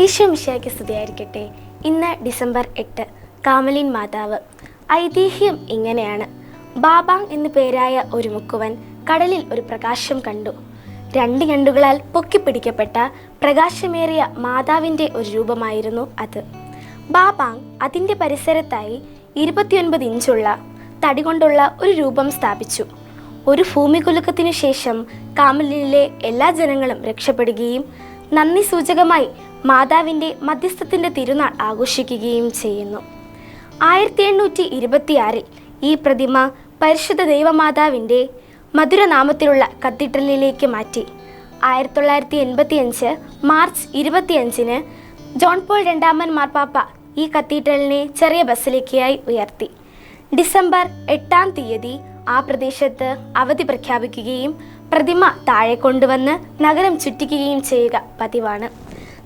ഈശോ മിശിയാക്കി സ്തുതിയായിരിക്കട്ടെ. ഇന്ന് ഡിസംബർ എട്ട് കാമലിൻ മാതാവ്. ഐതിഹ്യം ഇങ്ങനെയാണ്. ബാബാങ് എന്നു പേരായ ഒരു മുക്കുവൻ കടലിൽ ഒരു പ്രകാശം കണ്ടു. രണ്ട് ഞണ്ടുകളാൽ പൊക്കിപ്പിടിക്കപ്പെട്ട പ്രകാശമേറിയ മാതാവിന്റെ ഒരു രൂപമായിരുന്നു അത്. ബാബാങ് അതിന്റെ പരിസരത്തായി ഇരുപത്തിയൊൻപത് ഇഞ്ചുള്ള തടി കൊണ്ടുള്ള ഒരു രൂപം സ്ഥാപിച്ചു. ഒരു ഭൂമികുലുക്കത്തിനു ശേഷം കാമലിലെ എല്ലാ ജനങ്ങളും രക്ഷപ്പെടുകയും നന്ദി സൂചകമായി മാതാവിന്റെ മധ്യസ്ഥത്തിന്റെ തിരുനാൾ ആഘോഷിക്കുകയും ചെയ്യുന്നു. ആയിരത്തി എണ്ണൂറ്റി ഇരുപത്തിയാറിൽ ഈ പ്രതിമ പരിശുദ്ധ ദൈവമാതാവിന്റെ മധുരനാമത്തിലുള്ള കത്തീഡ്രലിലേക്ക് മാറ്റി. ആയിരത്തി തൊള്ളായിരത്തി എൺപത്തി അഞ്ച് മാർച്ച് ഇരുപത്തിയഞ്ചിന് ജോൺ പോൾ രണ്ടാമൻ മാർപ്പാപ്പ ഈ കത്തീഡ്രലിനെ ചെറിയ ബസിലേക്കായി ഉയർത്തി. ഡിസംബർ എട്ടാം തീയതി ആ പ്രദേശത്ത് അവധി പ്രഖ്യാപിക്കുകയും പ്രതിമ താഴെ കൊണ്ടുവന്ന് നഗരം ചുറ്റിക്കുകയും ചെയ്യുക പതിവാണ്.